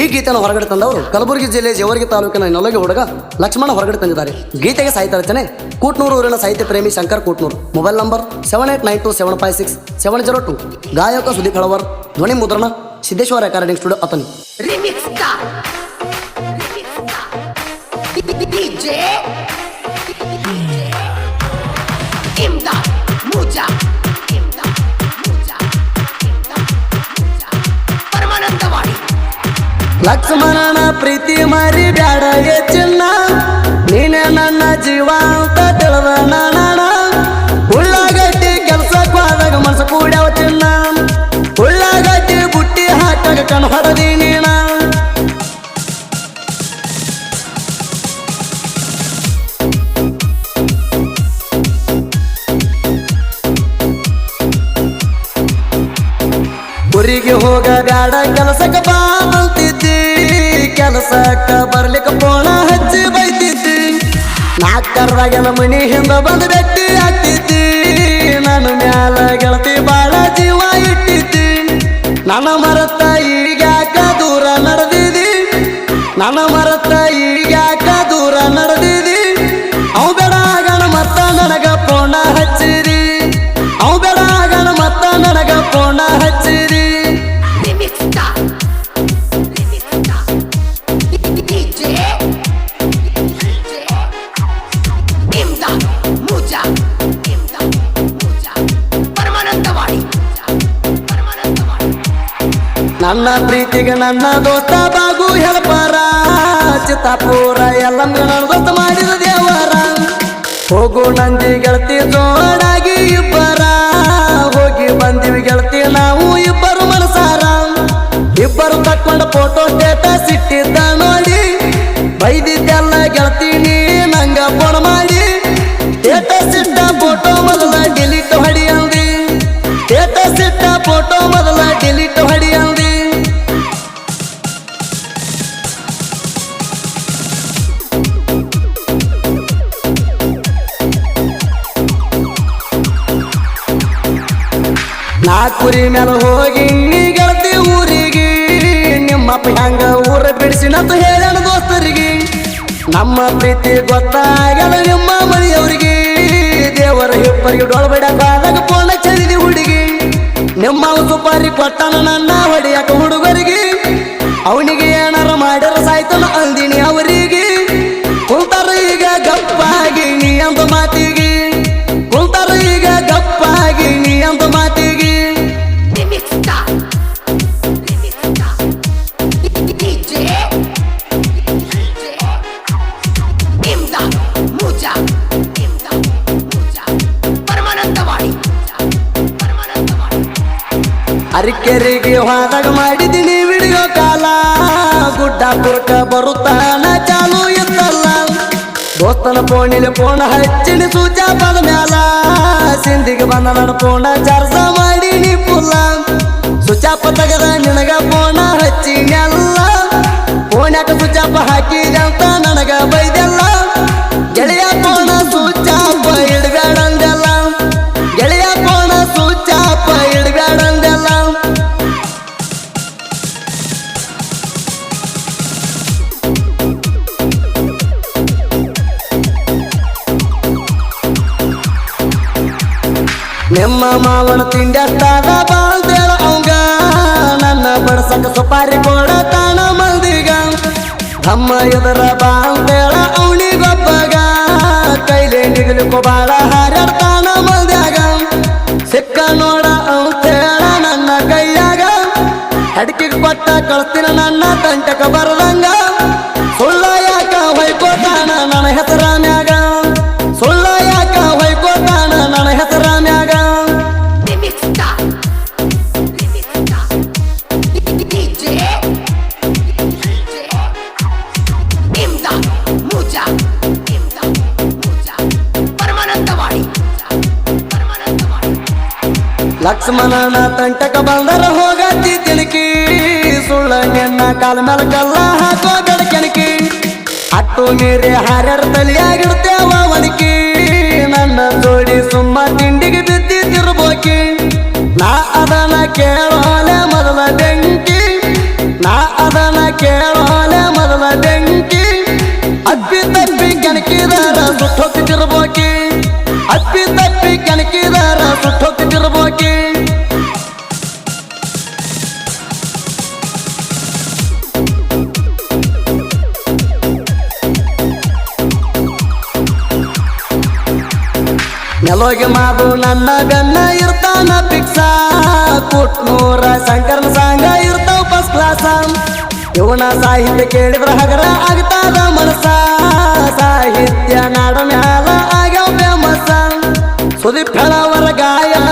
ಈ ಗೀತೆಯನ್ನು ಹೊರಗಡೆ ತಂದವರು ಕಲಬುರಗಿ ಜಿಲ್ಲೆ ಜೇವರ್ಗಿ ತಾಲೂಕಿನ ನೊಲಗಿ ಹುಡುಗ ಲಕ್ಷ್ಮಣ ಹೊರಗಡೆ ತಂದಿದ್ದಾರೆ. ಗೀತೆಗೆ ಸಾಹಿತ್ಯ ರಚನೆ ಕೂಟ್ನೂರು ಊರಿನ ಸಾಹಿತ್ಯ ಪ್ರೇಮಿ Shankar Kootnoor. Mobile number seven eight nine two seven five six seven zero two. ಗಾಯಕ ಸುದೀಪ್ ಹಳವರ್, ಧ್ವನಿ ಮುದ್ರಣ, ಸಿದ್ದೇಶ್ವರ ರೆಕಾರ್ಡಿಂಗ್ ಸ್ಟುಡಿಯೋ ಅತನಿ ಲಕ್ಷ್ಮಣನ ಪ್ರೀತಿ ಮರಿ ಬ್ಯಾಡ ಚಿನ್ನ. ನೀನೆ ನನ್ನ ಜೀವ ಅಂತ ತಿಳಿದ ನಾಣ ಉಳ್ಳಾಗಟ್ಟಿ ಕೆಲ್ಸಕ್ಕೆ ಹೋದಾಗ ಮನಸ್ಸು ಕೂಡ್ಯಾವ ಚಿನ್ನ ಉಳ್ಳಾಗಟ್ಟಿ ಬುಟ್ಟಿ ಹಾಕಾಗ ಕಣ್ ಊರಿಗೆ ಹೋಗ ಬ್ಯಾಡ ಕೆಲಸಕ್ಕೆ ಬಾ ಅಂತಿದ್ದಿ. ಕೆಲಸಕ್ಕ ಬರ್ಲಿಕ್ಕೆ ಪೋಣ ಹಚ್ಚಿ ಬೈತಿದ್ದಿ. ನಾಲ್ಕರದಾಗೆಲ್ಲ ಮನಿ ಹಿಂದ ಬಂದು ಬೆಟ್ಟಿ ಹಾಕ್ತಿದ್ದಿ. ನನ್ನ ಮ್ಯಾಲ ಗೆಳತಿ ಬಾಳ ಜೀವ ಇಟ್ಟಿದ್ದಿ. ನನ್ನ ಮರತ ಈಗ ದೂರ ನಡೆದಿದಿ ನನ್ನ ಮರತ ನನ್ನ ಪ್ರೀತಿಗೆ ನನ್ನ ದೋಸ್ತ ಬಾಗು ಹೆಲ್ಪರ. ಚಿತ್ತಾಪುರ ಎಲ್ಲ ನನ್ನ ದೋಸ್ತ ಮಾಡಿದ ದೇವರ. ಹೋಗು ನಂದಿ ಗೆಳತಿ ಜೋಡಾಗಿ ಇಬ್ಬರ. ಹೋಗಿ ಬಂದಿವಿ ಗೆಳತಿ ನಾವು ಇಬ್ಬರು ಮನಸಾರ. ಇಬ್ಬರು ತಕ್ಕೊಂಡ ಫೋಟೋ ಸ್ಟೇಟಸ್ ಇಟ್ಟಿದ್ದ ನೋಡಿ. ಬೈದಿದ್ದೆಲ್ಲ ಗೆಳತಿ ನೀ ನಾ ಕುರಿ ಮೇಲೆ ಹೋಗಿ ಗೆಳತಿ ಊರಿಗೆ ನಿಮ್ಮಪ್ಪ ಹೆಂಗ ಊರ ಬಿಡಿಸಿನಂತ ಹೇಳ ದೋಸ್ತರಿಗೆ. ನಮ್ಮ ಪ್ರೀತಿ ಗೊತ್ತಾಗಲ್ಲ ನಿಮ್ಮ ಮನೆಯವರಿಗೆ. ದೇವರ ಇಬ್ಬರಿಗೆ ಡೊಳಬಡಕಾದಾಗ ಪೋಣ ಚರಿದಿ ಹುಡುಗಿ. ನಿಮ್ಮ ಸುಪಾರಿ ಕೊಟ್ಟನ ನನ್ನ ಹೊಡೆಯಕ ಹುಡುಗರಿಗೆ. ಅರಿಕೆರಿಗೆ ಹೋದಾಗ ಮಾಡಿದ್ದೀನಿ ವಿಡಿಯೋ ಕಾಲ. ಗುಡ್ಡ ಗುಡ್ಡಾಪುರಕ್ಕ ಬರುತ್ತಾನ ಚಾಲು ಇತ್ತಲ್ಲ ದೋಸ್ತನ ಫೋನಿಲಿ ಫೋನ್ ಹಚ್ಚಿನಿ ಸೂಚ ಬಂದ ಮ್ಯಾಲ. ಸಿಂಧಿಗೆ ಬಂದ ನನ್ನ ಫೋನ ಚಾರ್ಜ ಮಾಡಿ ಪುಲ್ಲ. ಸುಚಾಪ ತೆಗೆದ ನಿನಗ ಫೋನ ಹಚ್ಚಿನಲ್ಲ ನಿಮ್ಮ ಮಾವನ ತಿಂಡಷ್ಟಾದ ಬಾಳ್ದೇಳ ಅವಂಗ. ನನ್ನ ಬಡಸಕ ಸುಪಾರಿ ಕೊಡತಾನ ಮಂದಿಗ. ನಮ್ಮ ಎದರ ಬಾಳ್ದೇಳ ಅವನಿಗೊಬ್ಬಗ. ಕೈಲಿ ನಿಗಲಿಕೋ ಬಾಳ ಹಾರಾಡ್ತಾನ ಮಂದ್ಯಾಗ. ಸಿಕ್ಕ ನೋಡ ಅಂತೇಳ ನನ್ನ ಕೈಯಾಗ. ಅಡಿಕೆಗೆ ಕೊಟ್ಟ ಕಳ್ಸ್ತೀನ ನನ್ನ ತಂಟಕ ಬರದಂಗ ಲಕ್ಷ್ಮಣನ ತಂಟಕ ಬಂದರ ಹೋಗತಿ ತಿಣಕಿ ಸುಳ್ಳ ನಿನ್ನ ಕಾಲ ಮೇಲೆ ಕಲ್ಲ ಹಾಕೋ ಬೆಳಕಿ ಅಟ್ಟು ಮೀರಿ ಹಾರ್ಯಾರ ತಲಿಯಾಗಿರ್ತೇವ ಒನಕಿ ನನ್ನ ಜೋಡಿ ಸುಮ್ಮ ತಿಂಡಿಗೆ ಬಿದ್ದಿದ್ದಿರ್ಬೋಕಿ ನಾ ಅದನ ಕೇಳೋಲೆ ಮೊದಲ ಬೆಂಕಿ ನಾ ಅದನ ಕೇಳ ನೆಲೋಗೆ ಮಾದು ನನ್ನ ಬೆನ್ನ ಇರ್ತಾನ ಪಿಕ್ಸ ಕುಟ್ನೂರ ಶಂಕರನ ಸಾಂಗ ಇರ್ತಾವ ಫಸ್ಟ್ ಕ್ಲಾಸ ಇವನ ಸಾಹಿತ್ಯ ಕೇಳಿದ್ರ ಹಗರ ಆಗ್ತಾದ ಮನಸ ಸಾಹಿತ್ಯ ನಾಡ ಮ್ಯಾಲ ಆಗ್ಯಾವ ಫೇಮಸ್ ಸುದೀಪ್ ಗಾಯನ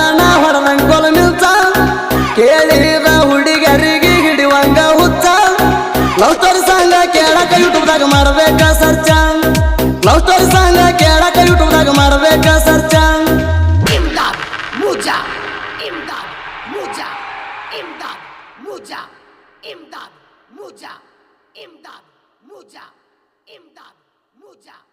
Hallelujah.